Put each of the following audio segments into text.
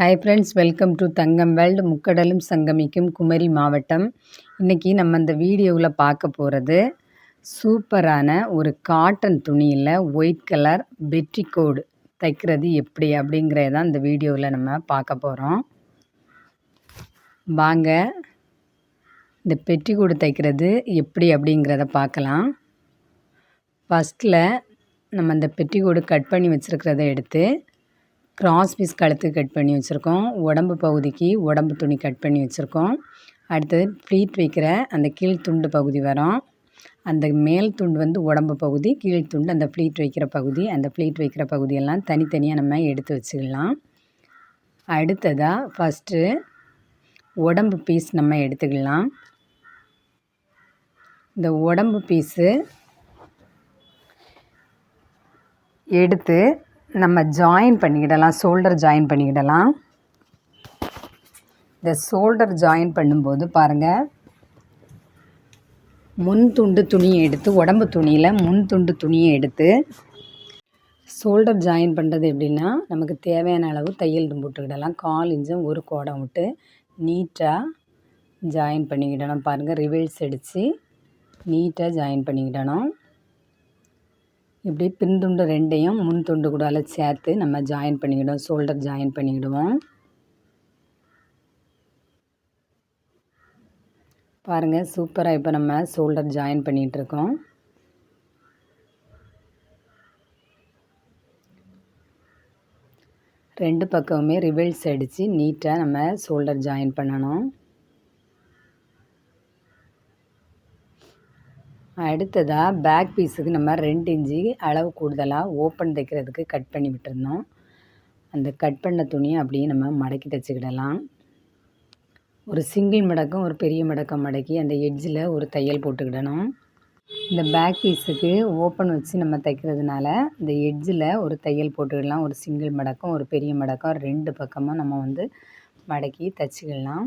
Hi friends welcome to Thangam world முக்கடலும் சங்கமிக்கும் குமரி மாவட்டம் இன்றைக்கி நம்ம இந்த வீடியோவில் பார்க்க போகிறது சூப்பரான ஒரு காட்டன் துணியில் ஒயிட் கலர் பெட்ரிகோடு தைக்கிறது எப்படி அப்படிங்கிறத தான் இந்த வீடியோவில் நம்ம பார்க்க போகிறோம் வாங்க இந்த பெட்ரிகோடு தைக்கிறது எப்படி அப்படிங்கிறத பார்க்கலாம். ஃபஸ்ட்டில் நம்ம இந்த பெட்டிகோடு கட் பண்ணி வச்சுருக்கிறத எடுத்து கிராஸ் பீஸ் கழுத்து கட் பண்ணி வச்சுருக்கோம். உடம்பு பகுதிக்கு உடம்பு துணி கட் பண்ணி வச்சுருக்கோம். அடுத்தது ப்ளீட் வைக்கிற அந்த கீழ் துண்டு பகுதி வரும். அந்த மேல் துண்டு வந்து உடம்பு பகுதி கீழ் துண்டு அந்த ப்ளீட் வைக்கிற பகுதி அந்த ப்ளீட் வைக்கிற பகுதியெல்லாம் தனித்தனியாக நம்ம எடுத்து வச்சுக்கலாம். அடுத்ததாக ஃபஸ்ட்டு உடம்பு பீஸ் நம்ம எடுத்துக்கலாம். இந்த உடம்பு பீஸு எடுத்து நம்ம ஜாயின் பண்ணிக்கிடலாம் ஷோல்டர் ஜாயின் பண்ணிக்கிடலாம். இந்த ஷோல்டர் ஜாயின் பண்ணும்போது பாருங்கள் முன் துண்டு துணியை எடுத்து உடம்பு துணியில் முன் துண்டு துணியை எடுத்து ஷோல்டர் ஜாயின் பண்ணுறது எப்படின்னா நமக்கு தேவையான அளவு தையல் போட்டுக்கிடலாம் கால் இன்ச்சும் ஒரு கோடம் விட்டு நீட்டாக ஜாயின் பண்ணிக்கிடணும். பாருங்கள் ரிவல்ஸ் அடித்து நீட்டாக ஜாயின் பண்ணிக்கிடணும். இப்படி பின்துண்டு ரெண்டையும் முன் துண்டு கூடால சேர்த்து நம்ம ஜாயின் பண்ணிக்கிடுவோம். ஷோல்டர் ஜாயின் பண்ணிக்கிடுவோம். பாருங்கள் சூப்பராக இப்போ நம்ம ஷோல்டர் ஜாயின் பண்ணிகிட்ருக்கோம் ரெண்டு பக்கமுமே ரிவல்ஸ் அடித்து நீட்டாக நம்ம ஷோல்டர் ஜாயின் பண்ணணும். அடுத்ததாக பேக் பீஸுக்கு நம்ம ரெண்டு இன்ச்சு அளவு கூடுதலாக ஓப்பன் தைக்கிறதுக்கு கட் பண்ணி விட்டுருந்தோம். அந்த கட் பண்ண துணியை அப்படியே நம்ம மடக்கி தைச்சிக்கிடலாம். ஒரு சிங்கிள் மடக்கம் ஒரு பெரிய மடக்கம் மடக்கி அந்த எட்ஜில் ஒரு தையல் போட்டுக்கிடணும். இந்த பேக் பீஸுக்கு ஓப்பன் வச்சு நம்ம தைக்கிறதுனால இந்த எட்ஜில் ஒரு தையல் போட்டுக்கிடலாம். ஒரு சிங்கிள் மடக்கம் ஒரு பெரிய மடக்கம் ரெண்டு பக்கமும் நம்ம வந்து மடக்கி தைச்சிக்கிடலாம்.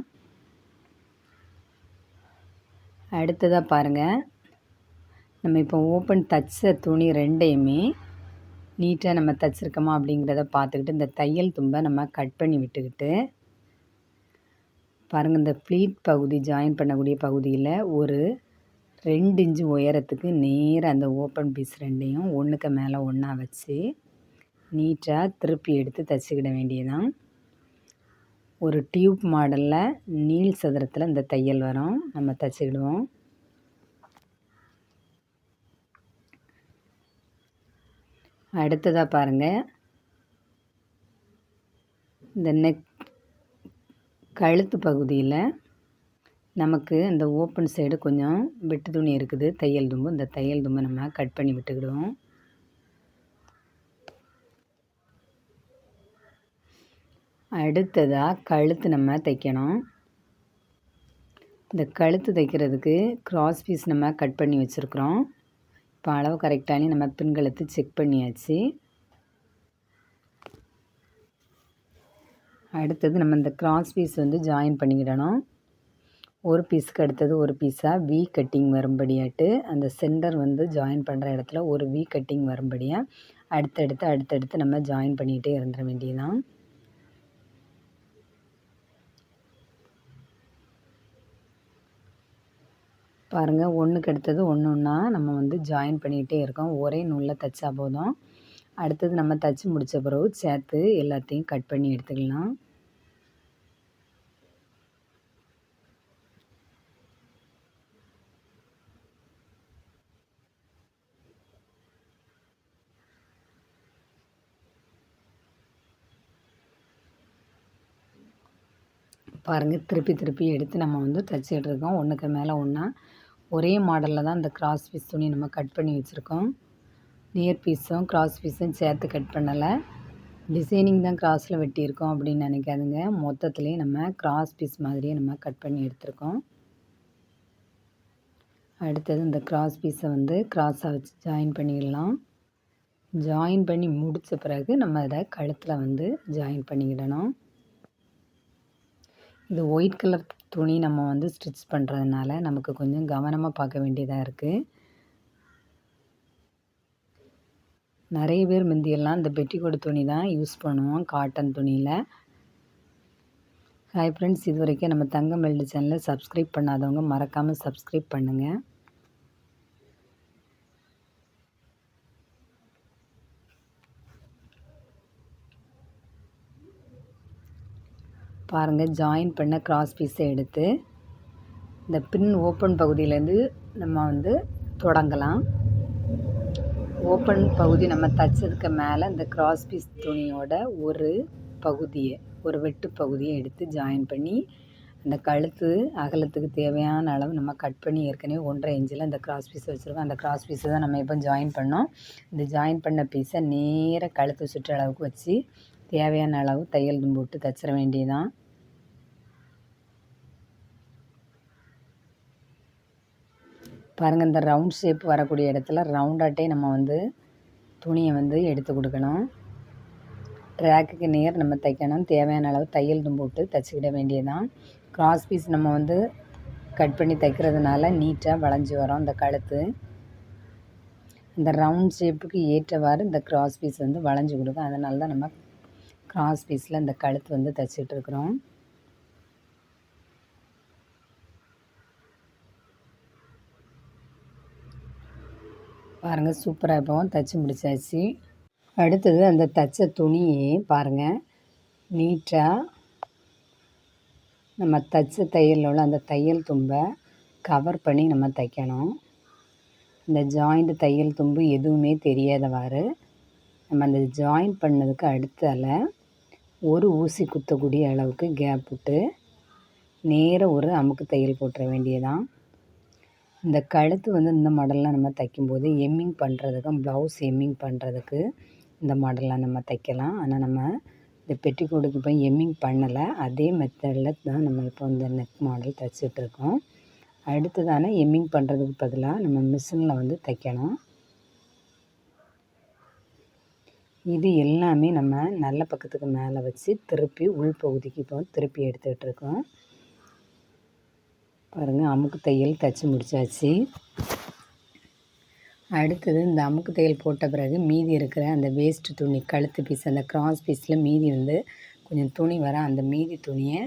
அடுத்ததாக பாருங்கள் நம்ம இப்போ ஓப்பன் தச்ச துணி ரெண்டையுமே நீட்டாக நம்ம தைச்சிருக்கோமா அப்படிங்கிறத பார்த்துக்கிட்டு இந்த தையல் தும்பை நம்ம கட் பண்ணி விட்டுக்கிட்டு பாருங்கள் இந்த ப்ளீட் பகுதி ஜாயின் பண்ணக்கூடிய பகுதியில் ஒரு ரெண்டு இன்ச்சு உயரத்துக்கு நேராக அந்த ஓப்பன் பீஸ் ரெண்டையும் ஒன்றுக்கு மேலே ஒன்றா வச்சு நீட்டாக திருப்பி எடுத்து தைச்சிக்கிட வேண்டியதான் ஒரு டியூப் மாடலில் நீள் சதுரத்தில் இந்த தையல் வரும். நம்ம தைச்சிக்கிடுவோம். அடுத்ததாக பாருங்கள் இந்த நெக் கழுத்து பகுதியில் நமக்கு இந்த ஓப்பன் சைடு கொஞ்சம் வெட்டு துணி இருக்குது. தையல் தும்பு. இந்த தையல் தும்பை நம்ம கட் பண்ணி விட்டுக்கிடுவோம். அடுத்ததாக கழுத்து நம்ம தைக்கணும். இந்த கழுத்து தைக்கிறதுக்கு கிராஸ் பீஸ் நம்ம கட் பண்ணி வச்சுருக்குறோம். இப்போ அளவு கரெக்டானே நம்ம பின்கழுத்து செக் பண்ணியாச்சு. அடுத்தது நம்ம இந்த கிராஸ் பீஸ் வந்து ஜாயின் பண்ணிக்கிடணும். ஒரு பீஸுக்கு அடுத்தது ஒரு பீஸாக வி கட்டிங் வரும்படியாட்டு அந்த சென்டர் வந்து ஜாயின் பண்ணுற இடத்துல ஒரு வி கட்டிங் வரும்படியாக அடுத்தடுத்து அடுத்தடுத்து நம்ம ஜாயின் பண்ணிகிட்டே இருந்துட வேண்டியதான் பாருங்கள் ஒன்றுக்கு அடுத்தது ஒன்று ஒன்றா நம்ம வந்து ஜாயின் பண்ணிக்கிட்டே இருக்கோம். ஒரே நூலில் தைச்சா போதும். அடுத்தது நம்ம தைச்சி முடித்த பிறகு சேர்த்து எல்லாத்தையும் கட் பண்ணி எடுத்துக்கலாம். பாருங்கள் திருப்பி திருப்பி எடுத்து நம்ம வந்து தைச்சிட்ருக்கோம் இருக்கோம். ஒன்றுக்கு மேலே ஒன்றா ஒரே மாடலில் தான் இந்த கிராஸ் பீஸ் துணி நம்ம கட் பண்ணி வச்சுருக்கோம். நியர் பீஸும் கிராஸ் பீஸும் சேர்த்து கட் பண்ணலை. டிசைனிங் தான் கிராஸில் வெட்டியிருக்கோம் அப்படின்னு நினைக்காதுங்க. மொத்தத்துலேயே நம்ம கிராஸ் பீஸ் மாதிரியே நம்ம கட் பண்ணி எடுத்திருக்கோம். அடுத்தது இந்த கிராஸ் பீஸை வந்து கிராஸாக வச்சு ஜாயின் பண்ணிடலாம். ஜாயின் பண்ணி முடித்த பிறகு நம்ம அதை கழுத்தில் வந்து ஜாயின் பண்ணிக்கிடணும். இந்த ஒயிட் கலர் துணி நம்ம வந்து ஸ்டிச் பண்ணுறதுனால நமக்கு கொஞ்சம் கவனமாக பார்க்க வேண்டியதாக இருக்குது நிறைய பேர் முந்தியெல்லாம் இந்த பெட்டிக்கோடு துணி தான் யூஸ் பண்ணுவோம் காட்டன் துணியில். ஹாய் ஃப்ரெண்ட்ஸ் இது வரைக்கும் நம்ம தங்கம் வெல்டு சேனலை சப்ஸ்கிரைப் பண்ணாதவங்க மறக்காமல் சப்ஸ்கிரைப் பண்ணுங்கள் பாருங்கள் ஜாயின் பண்ண கிராஸ் பீஸை எடுத்து இந்த பின் ஓப்பன் பகுதியிலேருந்து நம்ம வந்து தொடங்கலாம். ஓப்பன் பகுதி நம்ம தைச்சதுக்கு மேலே இந்த கிராஸ் பீஸ் துணியோட ஒரு பகுதியை ஒரு வெட்டு பகுதியை எடுத்து ஜாயின் பண்ணி அந்த கழுத்து அகலத்துக்கு தேவையான அளவு நம்ம கட் பண்ணி ஏற்கனவே ஒன்றரை இன்ச்சில் அந்த கிராஸ் பீஸ் வச்சுருக்கோம். அந்த கிராஸ் பீஸை தான் நம்ம இப்போ ஜாயின் பண்ணோம். இந்த ஜாயின் பண்ண பீஸை நேராக கழுத்து சுற்றளவுக்கு வச்சு தேவையான அளவு தையல் போட்டு தைச்சிட வேண்டியதான் பாருங்கள் இந்த ரவுண்ட் ஷேப் வரக்கூடிய இடத்துல ரவுண்டாட்டே நம்ம வந்து துணியை வந்து எடுத்து கொடுக்கணும். ரேக்குக்கு நேர் நம்ம தைக்கணும். தேவையான அளவு தையல் போட்டு தைச்சிக்கிட வேண்டியதுதான். கிராஸ் பீஸ் நம்ம வந்து கட் பண்ணி தைக்கிறதுனால நீட்டாக வளைஞ்சி வரும் இந்த கழுத்து. இந்த ரவுண்ட் ஷேப்புக்கு ஏற்றவாறு இந்த கிராஸ் பீஸ் வந்து வளைஞ்சி கொடுக்கும். அதனால தான் நம்ம கிராஸ் பீஸில் இந்த கழுத்து வந்து தைச்சிட்டு பாருங்கள் சூப்பராக இப்போ தைச்சி முடிச்சாச்சு. அடுத்தது அந்த தைச்ச துணியை பாருங்கள் நீட்டாக நம்ம தைச்ச தையலில் உள்ள அந்த தையல் தும்பை கவர் பண்ணி நம்ம தைக்கணும். இந்த ஜாயிண்ட் தையல் தும்பு எதுவுமே தெரியாதவாறு நம்ம அந்த ஜாயின் பண்ணதுக்கு அடுத்தால ஒரு ஊசி குத்தக்கூடிய அளவுக்கு கேப் விட்டு நேராக ஒரு அமுக்கு தையல் போட்டுற வேண்டியதான் இந்த கழுத்து வந்து இந்த மாடல்லாம் நம்ம தைக்கும்போது எம்மிங் பண்ணுறதுக்கும் ப்ளவுஸ் எம்மிங் பண்ணுறதுக்கு இந்த மாடல்லாம் நம்ம தைக்கலாம். ஆனால் நம்ம இந்த பெட்டிக்கோடுக்கு இப்போ எம்மிங் பண்ணலை. அதே மெத்தடில் தான் நம்ம இப்போ இந்த நெக் மாடல் தைச்சிட்ருக்கோம் அடுத்ததான எம்மிங் பண்ணுறதுக்கு பதிலாக நம்ம மிஷினில் வந்து தைக்கணும் இது எல்லாமே நம்ம நல்ல பக்கத்துக்கு மேலே வச்சு திருப்பி உள் பகுதிக்கு இப்போ திருப்பி எடுத்துக்கிட்டு இருக்கோம். பாருங்கள் அமுக்கு தையல் தைச்சி முடித்தாச்சு அடுத்தது இந்த அமுக்கு தையல் போட்ட பிறகு மீதி இருக்கிற அந்த வேஸ்ட் துணி கழுத்து பீஸ் அந்த கிராஸ் பீஸில் மீதி வந்து கொஞ்சம் துணி வர அந்த மீதி துணியை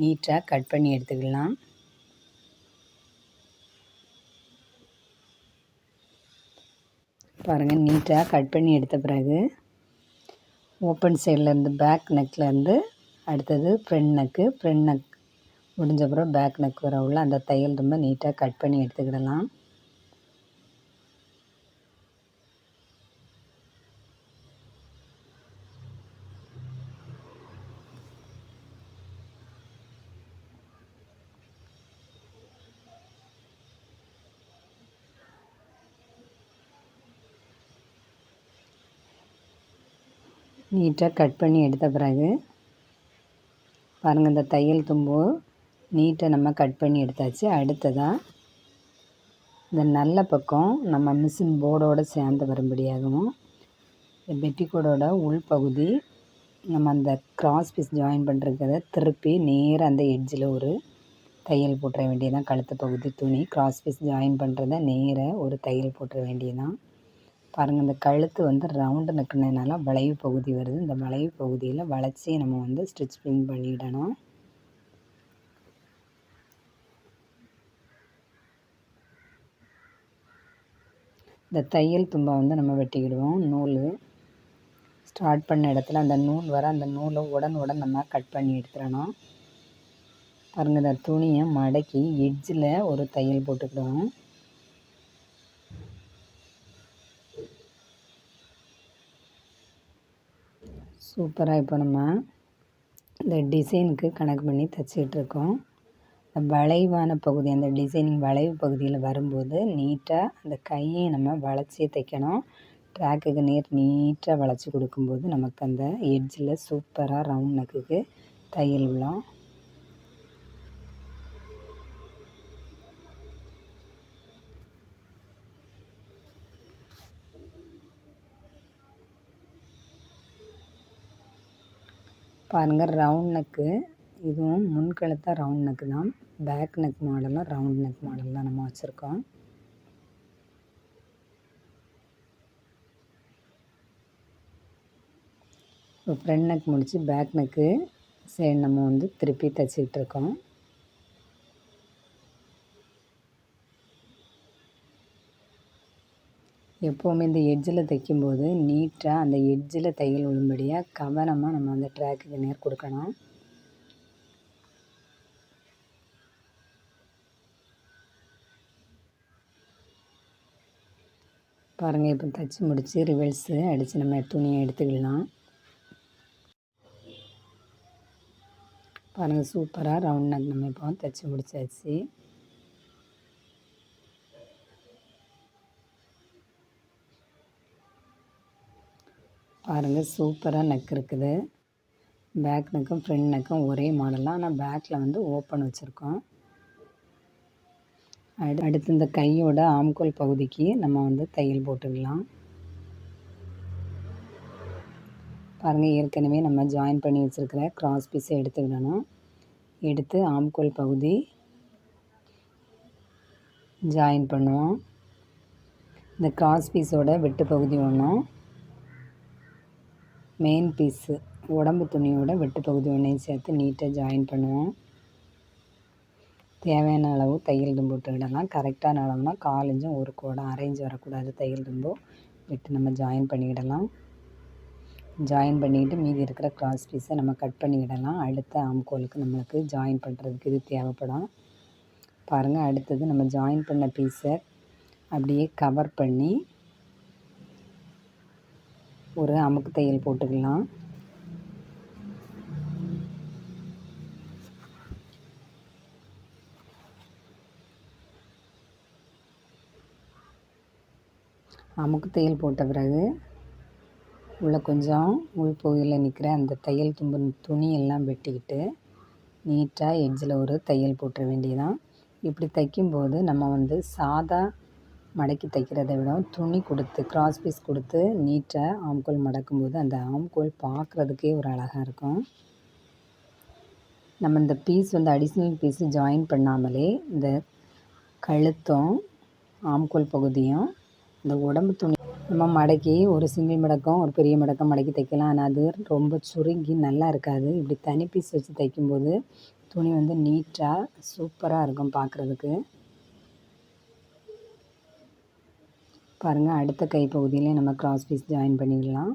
நீட்டாக கட் பண்ணி எடுத்துக்கலாம். பாருங்கள் நீட்டாக கட் பண்ணி எடுத்த பிறகு ஓப்பன் சைட்லேருந்து பேக் நெக்லேருந்து அடுத்தது ஃப்ரண்ட் நெக்கு ஃப்ரண்ட் நெக் முடிஞ்ச அப்புறம் பேக் நெக் வர உள்ள அந்த தையல் ரொம்ப நீட்டாக கட் பண்ணி எடுத்துக்கிடலாம். நீட்டாக கட் பண்ணி எடுத்த பிறகு பாருங்கள் இந்த தையல் தும்பு. நீட்டாக நம்ம கட் பண்ணி எடுத்தாச்சு. அடுத்ததாக இந்த நல்ல பக்கம் நம்ம மிஷின் போர்டோடு சேர்ந்து வரும்படியாகவும் இந்த பெட்டிக்கோடோட உள்பகுதி நம்ம அந்த கிராஸ் பீஸ் ஜாயின் பண்ணுறத திருப்பி நேராக அந்த எட்ஜில் ஒரு தையல் போட்டுற வேண்டியதான் கழுத்து பகுதி துணி கிராஸ் பீஸ் ஜாயின் பண்ணுறத நேராக ஒரு தையல் போட்டுற வேண்டியதான் பாருங்கள் இந்த கழுத்து வந்து ரவுண்டு நக்குனதுனால வளைவு பகுதி வருது. இந்த வளைவு பகுதியில் வளைச்சி நம்ம வந்து ஸ்டிச் பின் பண்ணிடணும். இந்த தையல் தும்பை வந்து நம்ம வெட்டிக்கிடுவோம் நூல். ஸ்டார்ட் பண்ண இடத்துல அந்த நூல் வர அந்த நூலை உடன் உடன் நம்ம கட் பண்ணி எடுத்துடணும். பாருங்கள் இந்த துணியை மடக்கி எட்ஜில் ஒரு தையல் போட்டுக்கிடுவோம். சூப்பராக இப்போ நம்ம இந்த டிசைனுக்கு கணக்கு பண்ணி தைச்சிட்ருக்கோம் இருக்கோம். வளைவான பகுதி அந்த டிசைனிங் வளைவு பகுதியில் வரும்போது நீட்டாக அந்த கையை நம்ம வளைச்சி தைக்கணும். ட்ராக்குக்கு நேர் நீட்டாக வளைச்சி கொடுக்கும்போது நமக்கு அந்த எட்ஜில் சூப்பராக ரவுண்ட் நெக்குக்கு தையல் விழும். பாருங்கள் ரவுண்ட் நெக்கு இதுவும் முன்கழுத்தாக ரவுண்ட் நெக்கு தான். பேக் நெக் மாடலும் ரவுண்ட் நெக் மாடல் தான் நம்ம வச்சுருக்கோம். இப்போ ஃப்ரண்ட் நெக் முடித்து பேக் நெக்கு சரி நம்ம வந்து திருப்பி தைச்சிக்கிட்டு இருக்கோம். எப்போவுமே இந்த எட்ஜில் தைக்கும்போது நீட்டாக அந்த எட்ஜில் தையல் விழும்படியாக கவனமாக நம்ம அந்த ட்ராக்குக்கு நேர் கொடுக்கணும். பாருங்கள் இப்போ தைச்சி முடித்து ரிவல்ஸு அடித்து நம்ம துணியை எடுத்துக்கலாம். பாருங்கள் சூப்பராக ரவுண்ட் நக் நம்ம இப்போ தைச்சி முடிச்சாச்சு. பாருங்கள் சூப்பராக நெக் இருக்குது. பேக் நெக்கும் ஃப்ரண்ட் நெக்கும் ஒரே மாடல் ஆனால் பேக்கில் வந்து ஓப்பன் வச்சுருக்கோம். அடு அடுத்து இந்த கையோட ஆம்கோல் பகுதிக்கு நம்ம வந்து தையல் போட்டுக்கலாம். பாருங்கள் ஏற்கனவே நம்ம ஜாயின் பண்ணி வச்சுருக்கிற க்ராஸ் பீஸை எடுத்துக்கிடணும் எடுத்து ஆம்கோல் பகுதி ஜாயின் பண்ணுவோம். இந்த க்ராஸ் பீஸோட வெட்டு பகுதி ஒன்றும் மெயின் பீஸு உடம்பு துணியோட வெட்டு பகுதி ஒன்றையும் சேர்த்து நீட்டாக ஜாயின் பண்ணுவோம். தேவையான அளவு தையல் தும்பு விட்டுக்கிடலாம் கரெக்டான அளவுனா கால் இன்ச்சும் ஒரு கோடம் அரைஞ்சு வரக்கூடாது தையல் தும்பு. விட்டு நம்ம ஜாயின் பண்ணிக்கிடலாம் ஜாயின் பண்ணிக்கிட்டு மீதி இருக்கிற க்ராஸ் பீஸை நம்ம கட் பண்ணிக்கிடலாம் அடுத்த ஆம்கோலுக்கு நம்மளுக்கு ஜாயின் பண்ணுறதுக்கு இது தேவைப்படும். பாருங்கள் அடுத்தது நம்ம ஜாயின் பண்ண பீஸை அப்படியே கவர் பண்ணி ஒரு அமுக்கு தையல் போட்டுக்கலாம். அமுக்கு தையல் போட்ட பிறகு உள்ளே கொஞ்சம் உள்பகுதியில் நிற்கிற அந்த தையல் தும்பு துணியெல்லாம் வெட்டிக்கிட்டு நீட்டாக எட்ஜில் ஒரு தையல் போட்டுற வேண்டியதான் இப்படி தைக்கும்போது நம்ம வந்து சாதா மடக்கி தைக்கிறத விட துணி கொடுத்து கிராஸ் பீஸ் கொடுத்து நீட்டாக ஆம்கோல் மடக்கும்போது அந்த ஆம்கோல் பார்க்குறதுக்கே ஒரு அழகாக இருக்கும். நம்ம இந்த பீஸ் வந்து அடிஷ்னல் பீஸு ஜாயின் பண்ணாமலே இந்த கழுத்தும் ஆம்கோல் பகுதியும் இந்த உடம்பு துணி நம்ம மடக்கி ஒரு சிங்கிள் மடக்கம் ஒரு பெரிய மடக்கம் மடக்கி தைக்கலாம். ஆனால் அது ரொம்ப சுருங்கி நல்லா இருக்காது. இப்படி தனி பீஸ் வச்சு தைக்கும்போது துணி வந்து நீட்டாக சூப்பராக இருக்கும் பார்க்குறதுக்கு பாருங்கள் அடுத்த கைப்பகுதியிலே நம்ம கிராஸ் பீஸ் ஜாயின் பண்ணிக்கலாம்.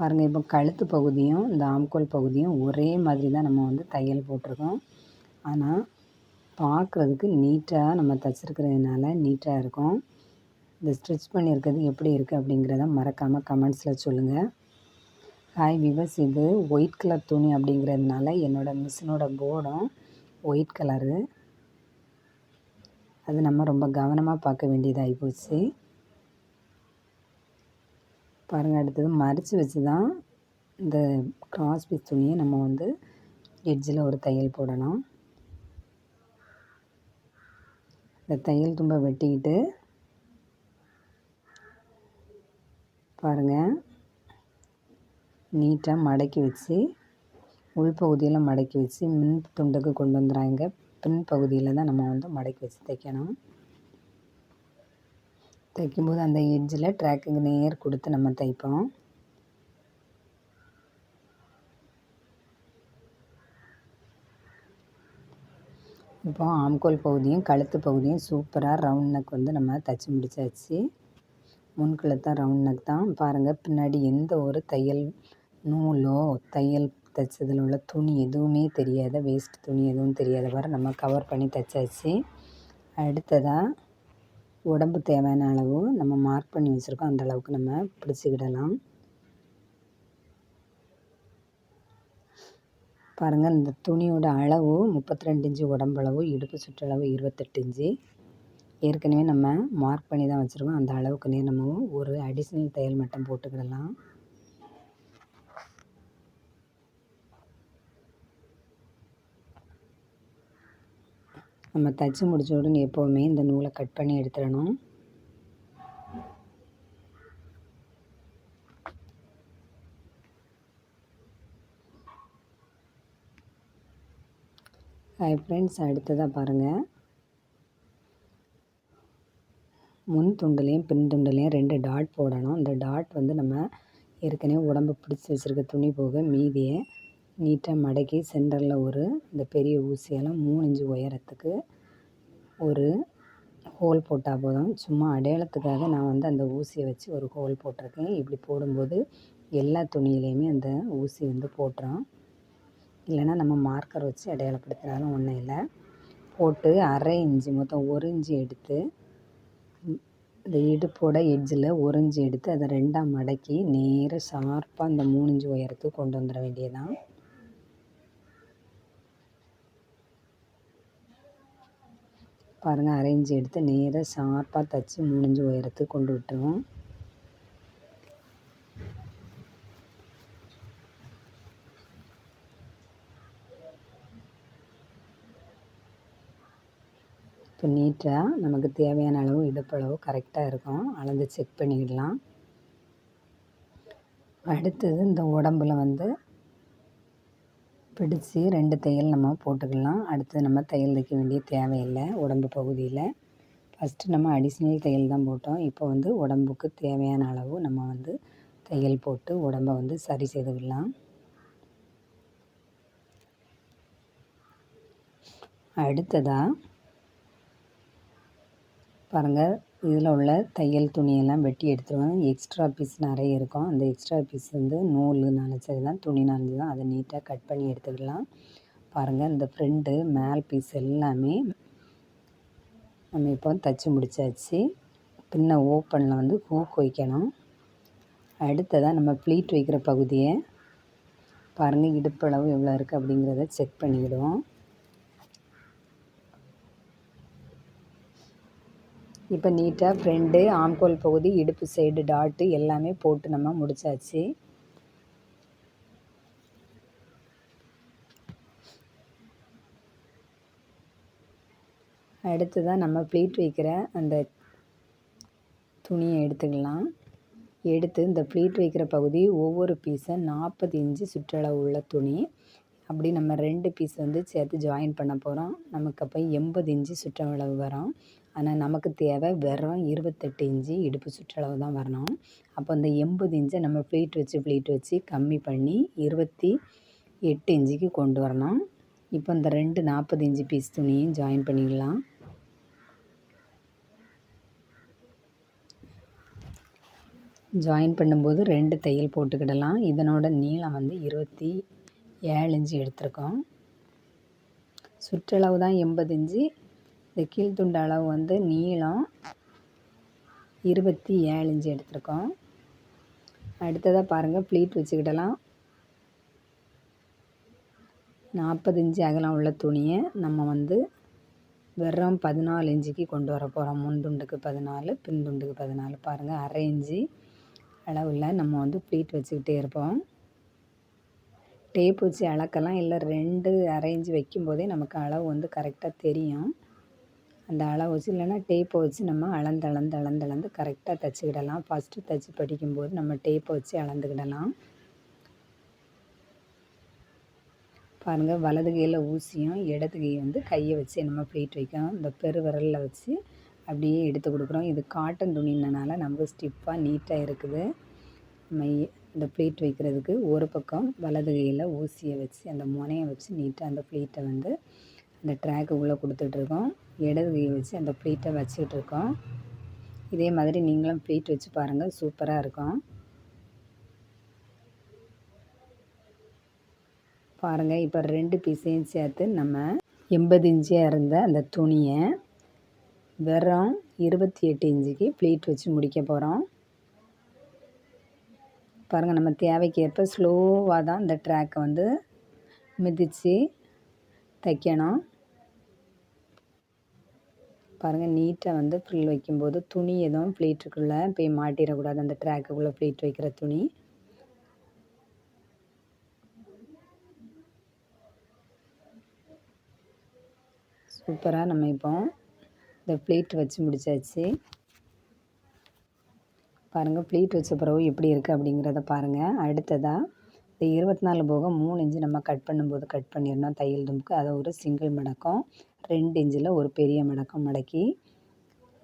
பாருங்கள் இப்போ கழுத்து பகுதியும் இந்த ஆம்கோல் பகுதியும் ஒரே மாதிரி தான் நம்ம வந்து தையல் போட்டிருக்கோம். ஆனால் பார்க்குறதுக்கு நீட்டாக நம்ம தைச்சிருக்கிறதுனால நீட்டாக இருக்கும். இந்த ஸ்டிச் பண்ணியிருக்கிறது எப்படி இருக்குது அப்படிங்கிறத மறக்காமல் கமெண்ட்ஸில் சொல்லுங்கள் ஹாய் விவஸ் இது ஒயிட் கலர் துணி அப்படிங்கிறதுனால என்னோடய மிஷினோட போர்டும் ஒயிட் கலரு அது நம்ம ரொம்ப கவனமாக பார்க்க வேண்டியதாகி போச்சு. பாருங்கள் அடுத்தது மறித்து வச்சு தான் இந்த கிராஸ் பீஸ் துணியை நம்ம வந்து எட்ஜில் ஒரு தையல் போடணும் இந்த தையல் தும்பை வெட்டிக்கிட்டு பாருங்கள் நீட்டாக மடக்கி வச்சு உள்பகுதியில் மடக்கி வச்சு மின் துண்டுக்கு கொண்டு வந்துடுறாங்க. பின் பகுதியில் தான் நம்ம வந்து மடக்கி வச்சு தைக்கணும். தைக்கும்போது அந்த எட்ஜில் ட்ராக்குக்கு நேர் கொடுத்து நம்ம தைப்போம். இப்போ ஆம்கோல் பகுதியும் கழுத்து பகுதியும் சூப்பராக ரவுண்ட் நெக் வந்து நம்ம தைச்சி முடிச்சாச்சு. முன் கழுத்தான் ரவுண்ட் நெக் தான். பாருங்கள் பின்னாடி எந்த ஒரு தையல் நூலோ தையல் தைச்சதில் உள்ள துணி எதுவுமே தெரியாத வேஸ்ட் துணி எதுவும் தெரியாத வரை நம்ம கவர் பண்ணி தைச்சாச்சு. அடுத்ததாக உடம்பு தேவையான அளவு நம்ம மார்க் பண்ணி வச்சுருக்கோம். அந்த அளவுக்கு நம்ம பிடிச்சிக்கிடலாம். பாருங்கள் இந்த துணியோட அளவு முப்பத்தி ரெண்டு இன்ச்சு உடம்பளவு இடுப்பு சுற்றளவு இருபத்தெட்டு இன்ச்சு. ஏற்கனவே நம்ம மார்க் பண்ணி தான் வச்சுருக்கோம். அந்த அளவுக்கு நேர் நம்ம ஒரு அடிஷ்னல் தையல் மட்டும் போட்டுக்கிடலாம். நம்ம தைச்சி முடிச்ச உடனே எப்போவுமே இந்த நூலை கட் பண்ணி எடுத்துடணும். ஹாய் ஃப்ரெண்ட்ஸ் அடுத்ததாக பாருங்கள் முன் துண்டுலேயும் பின் துண்டுலேயும் ரெண்டு டாட் போடணும். இந்த டாட் வந்து நம்ம ஏற்கனவே உடம்பு பிடிச்சி வச்சுருக்க துணி போக மீதியை நீட்டாக மடக்கி சென்டரில் ஒரு இந்த பெரிய ஊசியெல்லாம் மூணு இன்ச்சு உயரத்துக்கு ஒரு ஹோல் போட்டால் போதும். சும்மா அடையாளத்துக்காக நான் வந்து அந்த ஊசியை வச்சு ஒரு ஹோல் போட்டிருக்கேன். இப்படி போடும்போது எல்லா துணியிலையுமே அந்த ஊசி வந்து போட்டுறோம் இல்லைன்னா நம்ம மார்க்கர் வச்சு அடையாளப்படுத்தினாலும் ஒன்றும் இல்லை. போட்டு அரை இஞ்சி மொத்தம் ஒரு இஞ்சி எடுத்து இந்த இடுப்போட எட்ஜில் ஒரு இஞ்சி எடுத்து அதை ரெண்டாக மடக்கி நேராக ஷார்ப்பாக அந்த மூணு இஞ்சி உயரத்துக்கு கொண்டு வந்துட வேண்டியதுதான். பாருங்கள் அரை எடுத்து நேராக ஷார்ப்பாக தைச்சி மூணு இஞ்சி உயரத்துக்கு கொண்டு விட்டுருவோம். இப்போ நீட்டாக நமக்கு தேவையான அளவு இடுப்பளவு கரெக்டாக இருக்கும். அளந்து செக் பண்ணிக்கிடலாம் அடுத்தது இந்த உடம்புல வந்து பிடிச்சி ரெண்டு தையல் நம்ம போட்டுக்கலாம். அடுத்து நம்ம தையல் தைக்க வேண்டிய தேவையில்லை உடம்பு பகுதியில். ஃபஸ்ட்டு நம்ம அடிஷ்னல் தையல் தான் போட்டோம். இப்போ வந்து உடம்புக்கு தேவையான அளவு நம்ம வந்து தையல் போட்டு உடம்பை வந்து சரி செய்துக்கலாம் அடுத்ததாக பாருங்கள் இதில் உள்ள தையல் துணியெல்லாம் வெட்டி எடுத்துருவேன் எக்ஸ்ட்ரா பீஸ் நிறைய இருக்கும். அந்த எக்ஸ்ட்ரா பீஸ் வந்து நூல் சரி தான். துணினாலும் தான். அதை நீட்டாக கட் பண்ணி எடுத்துக்கலாம். பாருங்கள் இந்த ஃப்ரெண்டு மேல் பீஸ் எல்லாமே நம்ம இப்போ தைச்சி முடித்தாச்சு பின்ன ஓப்பனில் வந்து ஹூக் வைக்கணும் அடுத்ததாக நம்ம ப்ளீட் வைக்கிற பகுதியை பாருங்கள் இடுப்பளவு எவ்வளோ இருக்குது அப்படிங்கிறத செக் பண்ணிவிடுவோம் இப்போ நீட்டாக ஃப்ரெண்டு ஆம்கோல் பகுதி இடுப்பு சைடு டாட்டு எல்லாமே போட்டு நம்ம முடித்தாச்சு தான் நம்ம ப்ளீட் வைக்கிற அந்த துணியை எடுத்துக்கலாம். எடுத்து இந்த ப்ளீட் வைக்கிற பகுதி ஒவ்வொரு பீஸை நாற்பது இன்ச்சு சுற்றளவு உள்ள துணி. அப்படி நம்ம ரெண்டு பீஸ் வந்து சேர்த்து ஜாயின் பண்ண போகிறோம் நமக்கு அப்போ எண்பது இன்ச்சு சுற்றளவு வரும். ஆனால் நமக்கு தேவை வெறும் இருபத்தெட்டு இன்ச்சு இடுப்பு சுற்றளவு தான் வரணும். அப்போ அந்த எண்பது இன்ச்சை நம்ம ப்ளீட் வச்சு ப்ளீட் வச்சு கம்மி பண்ணி இருபத்தி எட்டு இன்ச்சுக்கு கொண்டு வரணும். இப்போ இந்த ரெண்டு நாற்பது இன்ச்சு பீஸ் துணியும் ஜாயின் பண்ணிடலாம். ஜாயின் பண்ணும்போது ரெண்டு தையல் போட்டுக்கிடலாம். இதனோட நீளம் வந்து இருபத்தி ஏழு இன்ச்சு எடுத்திருக்கோம். சுற்றளவு தான் எண்பது இன்ச்சு. இந்த கீழ்த்துண்டு அளவு வந்து நீளம் இருபத்தி ஏழு இன்ச்சு எடுத்திருக்கோம். அடுத்ததாக பாருங்கள் ப்ளீட் வச்சுக்கிடலாம். நாற்பது இன்ச்சு அகலம் உள்ள துணியை நம்ம வந்து வெறும் பதினாலு இன்ச்சுக்கு கொண்டு வர போகிறோம் முன் துண்டுக்கு பதினாலு பின் துண்டுக்கு பதினாலு. பாருங்கள் அரை இன்ச்சு அளவில் நம்ம வந்து ப்ளீட் வச்சுக்கிட்டே இருப்போம். டேப் வச்சு அளக்கலாம். இல்லை ரெண்டு அரை வைக்கும்போதே நமக்கு அளவு வந்து கரெக்டாக தெரியும். அந்த அளவு வச்சு இல்லைன்னா டேப்பை வச்சு நம்ம அளந்து அளந்து அளந்து அளந்து கரெக்டாக தைச்சிக்கிடலாம். ஃபஸ்ட்டு தைச்சி படிக்கும்போது நம்ம டேப்பை வச்சு அளந்துக்கிடலாம். பாருங்கள் வலது கையில் ஊசியும் இடது கை வந்து கையை வச்சு நம்ம ப்ளீட் வைக்கணும் இந்த பெரு விரலில் வச்சு அப்படியே எடுத்து கொடுக்குறோம். இது காட்டன் துணினால நமக்கு ஸ்டிப்பாக நீட்டாக இருக்குது. நம்ம இந்த ப்ளீட் வைக்கிறதுக்கு ஒரு பக்கம் வலது கையில் ஊசியை வச்சு அந்த முனையை வச்சு நீட்டாக அந்த ப்ளீட்டை வந்து அந்த ட்ராக்கு உள்ளே கொடுத்துட்ருக்கோம் இடது கை வச்சு அந்த ப்ளீட்டை வச்சுக்கிட்டு இருக்கோம் இதே மாதிரி நீங்களும் ப்ளீட் வச்சு பாருங்கள் சூப்பராக இருக்கும். பாருங்கள் இப்போ ரெண்டு பீஸையும் சேர்த்து நம்ம எண்பது இன்ச்சியாக இருந்த அந்த துணியை வெறும் இருபத்தி எட்டு இன்ச்சுக்கு ப்ளீட் வச்சு முடிக்க போகிறோம் பாருங்கள் நம்ம தேவைக்கேற்ப ஸ்லோவாக தான் இந்த ட்ராக்கை வந்து மிதித்து தைக்கணும். பாருங்கள் நீட்டாக வந்து ஃப்ரில் வைக்கும்போது துணி எதுவும் ஃப்ளீட்டுக்குள்ளே போய் மாட்டிடக்கூடாது. அந்த ட்ராக்குக்குள்ளே ஃப்ளீட் வைக்கிற துணி. சூப்பராக நம்ம இப்போ இந்த ப்ளீட் வச்சு முடித்தாச்சு பாருங்கள் ப்ளீட் வச்ச பிறகு எப்படி இருக்குது அப்படிங்கிறத பாருங்கள் அடுத்ததாக இந்த இருபத்தி நாலு போக மூணு இன்ச்சு நம்ம கட் பண்ணும்போது கட் பண்ணிடணும். தையல் தும்புக்கு அதை ஒரு சிங்கிள் மடக்கம் ரெண்டு இன்ச்சில் ஒரு பெரிய மடக்கம் மடக்கி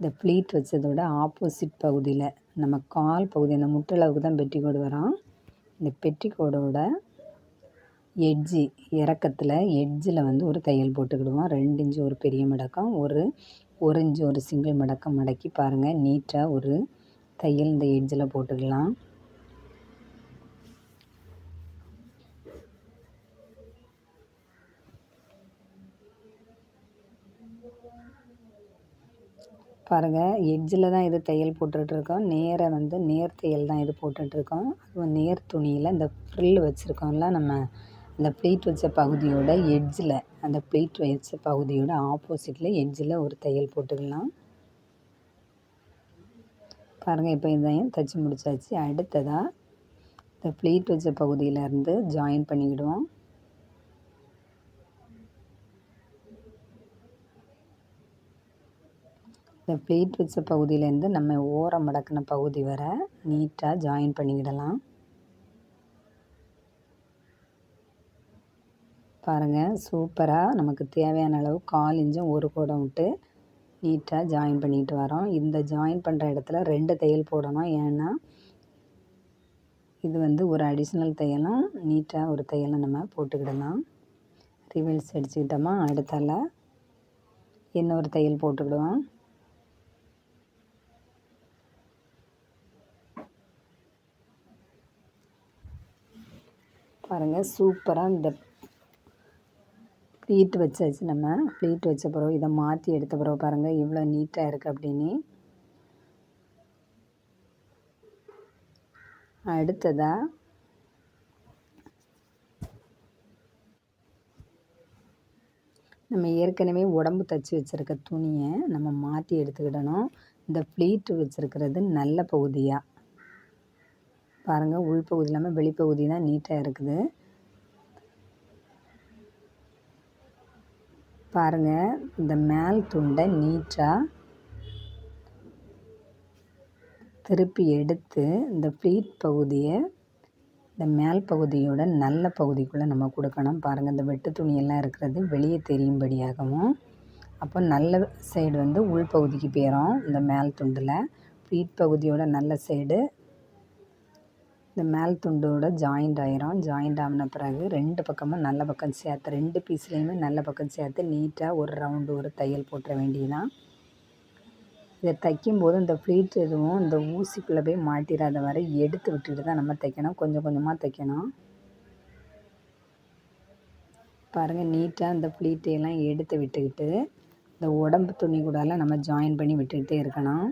இந்த ப்ளீட் வச்சதோட ஆப்போசிட் பகுதியில் நம்ம கால் பகுதி அந்த முட்டளவுக்கு தான் பெட்டிக்கோடு வரோம் இந்த பெட்டிக்கோடோட எட்ஜி இறக்கத்தில் எட்ஜில் வந்து ஒரு தையல் போட்டுக்கிடுவோம் ரெண்டு இன்ச்சு ஒரு பெரிய மடக்கம் ஒரு ஒரு இன்ச்சு ஒரு சிங்கிள் மடக்கம் மடக்கி பாருங்கள் நீட்டாக ஒரு தையல் இந்த எட்ஜில் போட்டுக்கலாம். பாருங்கள் எட்ஜில் தான் இது தையல் போட்டுட்ருக்கோம். நேராக வந்து நேர் தையல் தான் இது போட்டுட்ருக்கோம். அதுவும் நேர் துணியில் இந்த ஃப்ரில் வச்சுருக்கோம்ல நம்ம அந்த ப்ளீட் வச்ச பகுதியோட எட்ஜில் அந்த ப்ளீட் வச்ச பகுதியோட ஆப்போசிட்டில் எட்ஜில் ஒரு தையல் போட்டுக்கலாம். பாருங்கள் இப்போ இதையும் தைச்சி முடிச்சாச்சு. அடுத்ததாக இந்த ப்ளீட் வச்ச பகுதியிலேருந்து ஜாயின் பண்ணிக்கிடுவோம். இந்த ப்ளீட் வச்ச பகுதியிலேருந்து நம்ம ஓரம் மடக்கின பகுதி வர நீட்டாக ஜாயின் பண்ணிக்கிடலாம். பாருங்கள் சூப்பராக நமக்கு தேவையான அளவு கால் இன்ச்சும் ஒரு கூடம் விட்டு நீட்டாக ஜாயின் பண்ணிட்டு வரோம். இந்த ஜாயின் பண்ணுற இடத்துல ரெண்டு தையல் போடணும். ஏன்னா இது வந்து ஒரு அடிஷ்னல் தையலும் நீட்டாக ஒரு தையலும் நம்ம போட்டுக்கிடலாம். ரிவல்ஸ் அடிச்சுக்கிட்டோமா? அடுத்தால இன்னொரு தையல் போட்டுக்கிடுவோம். பாருங்கள் சூப்பராக இந்த ப்ளீட் வச்சாச்சு நம்ம. ப்ளீட் வச்ச பிறகு இதை மாற்றி எடுத்த பிறகு பாருங்கள் இவ்வளோ நீட்டாக இருக்குது அப்படின்னு. அடுத்ததாக நம்ம ஏற்கனவே உடம்பு தச்சு வச்சுருக்க துணியை நம்ம மாற்றி எடுத்துக்கிடணும். இந்த ப்ளீட் வச்சுருக்கிறது நல்ல பகுதியாக பாருங்கள் உள்பகுதி இல்லாமல் வெளிப்பகுதி தான் நீட்டாக இருக்குது. பாருங்கள் இந்த மேல் துண்டை நீட்டாக திருப்பி எடுத்து இந்த ப்ளீட் பகுதியை இந்த மேல் பகுதியோட நல்ல பகுதிக்குள்ளே நம்ம கொடுக்கணும். பாருங்கள் இந்த வெட்டு துணியெல்லாம் இருக்கிறது வெளியே தெரியும்படியாகவும். அப்போ நல்ல சைடு வந்து உள்பகுதிக்கு போயிடும் இந்த மேல் துண்டில். ப்ளீட் பகுதியோட நல்ல சைடு இந்த மேல் துண்டோட ஜாயிண்ட் ஆயிரும். ஜாயிண்ட் ஆகின பிறகு ரெண்டு பக்கமும் நல்ல பக்கம் சேர்த்து ரெண்டு பீஸ்லேயுமே நல்ல பக்கம் சேர்த்து நீட்டாக ஒரு ரவுண்டு ஒரு தையல் போட்டுற வேண்டியதான் இதை தைக்கும்போது இந்த ஃப்ளீட் எதுவும் இந்த ஊசிக்குள்ளே போய் மாட்டிடாத வரை எடுத்து விட்டுட்டு தான் நம்ம தைக்கணும். கொஞ்சம் கொஞ்சமாக தைக்கணும். பாருங்கள் நீட்டாக இந்த ஃப்ளீட்டையெல்லாம் எடுத்து விட்டுக்கிட்டு இந்த உடம்பு துணி கூடலாம் நம்ம ஜாயின் பண்ணி விட்டுக்கிட்டே இருக்கணும்.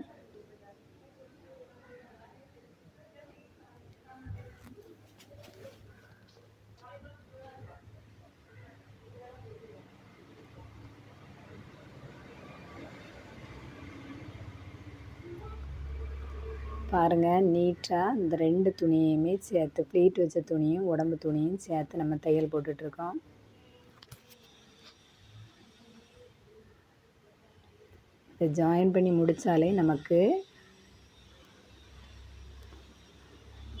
பாருங்கள் நீட்டாக இந்த ரெண்டு துணியுமே சேர்த்து ப்ளீட் வச்ச துணியும் உடம்பு துணியும் சேர்த்து நம்ம தையல் போட்டுட்ருக்கோம். இதை ஜாயின் பண்ணி முடித்தாலே நமக்கு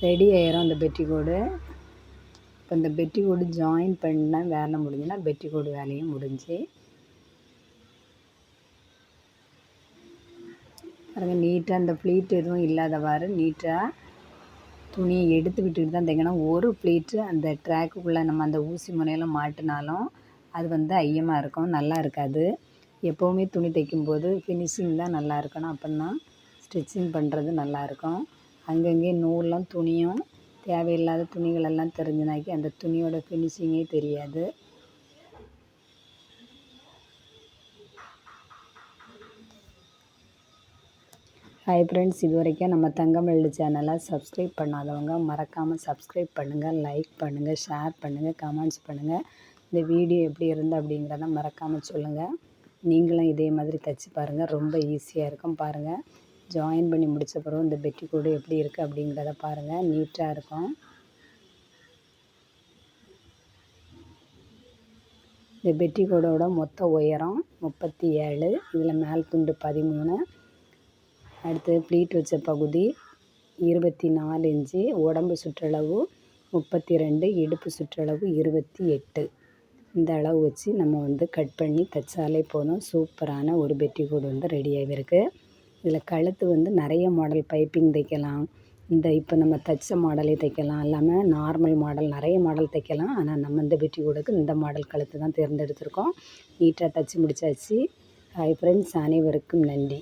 ரெடி ஆயிரும் அந்த பெட்டிக்கோடு இப்போ இந்த பெட்டிக்கோடு ஜாயின் பண்ண வேலை முடிஞ்சுன்னா பெட்டிக்கோடு வேலையும் முடிஞ்சு பாருங்கள் நீட்டாக அந்த ப்ளீட் எதுவும் இல்லாதவாறு நீட்டாக துணியை எடுத்து விட்டுட்டு தான் தைக்கணும் ஒரு ப்ளீட்டு அந்த ட்ராக்குக்குள்ளே நம்ம அந்த ஊசி முனையில் மாட்டினாலும் அது வந்து ஐயமாக இருக்கும் நல்லா இருக்காது. எப்போவுமே துணி தைக்கும்போது ஃபினிஷிங் தான் நல்லா இருக்கணும். அப்படின்னா ஸ்டிச்சிங் பண்ணுறது நல்லாயிருக்கும் அங்கங்கே நூல்லாம் துணியும் தேவையில்லாத துணிகளெல்லாம் தெரிஞ்சுனாக்கி அந்த துணியோட ஃபினிஷிங்கே தெரியாது. ஹாய் ஃப்ரெண்ட்ஸ் இது வரைக்கும் நம்ம தங்கமல்லி சேனலை சப்ஸ்கிரைப் பண்ணாதவங்க மறக்காமல் சப்ஸ்கிரைப் பண்ணுங்கள் லைக் பண்ணுங்கள் ஷேர் பண்ணுங்கள் கமெண்ட்ஸ் பண்ணுங்கள் இந்த வீடியோ எப்படி இருந்து அப்படிங்கிறத மறக்காமல் சொல்லுங்கள் நீங்களும் இதே மாதிரி தைச்சி பாருங்கள் ரொம்ப ஈஸியாக இருக்கும் பாருங்கள் ஜாயின் பண்ணி முடித்த பிறகு இந்த பெட்டி கூடு எப்படி இருக்குது அப்படிங்கிறத பாருங்கள் நீட்டாக இருக்கும். இந்த பெட்டி கூடோட மொத்த உயரம் முப்பத்தி ஏழு இதில் மேல் துண்டு பதிமூணு அடுத்தது ப்ளீட் வச்ச பகுதி இருபத்தி நாலு இன்ச்சு உடம்பு சுற்றளவு முப்பத்தி ரெண்டு இடுப்பு சுற்றளவு இருபத்தி எட்டு. இந்த அளவு வச்சு நம்ம வந்து கட் பண்ணி தைச்சாலே போதும். சூப்பரான ஒரு பெட்டிக்கோட் வந்து ரெடியாகி இருக்குது இதில் கழுத்து வந்து நிறைய மாடல் பைப்பிங் தைக்கலாம். இந்த இப்போ நம்ம தைச்ச மாடலே தைக்கலாம். இல்லாமல் நார்மல் மாடல் நிறைய மாடல் தைக்கலாம். ஆனால் நம்ம இந்த பெட்டி கூடுக்கு இந்த மாடல் கழுத்து தான் தேர்ந்தெடுத்திருக்கோம். நீட்டாக தைச்சி முடிச்சாச்சு. ஹாய் ஃப்ரெண்ட்ஸ் அனைவருக்கும் நன்றி.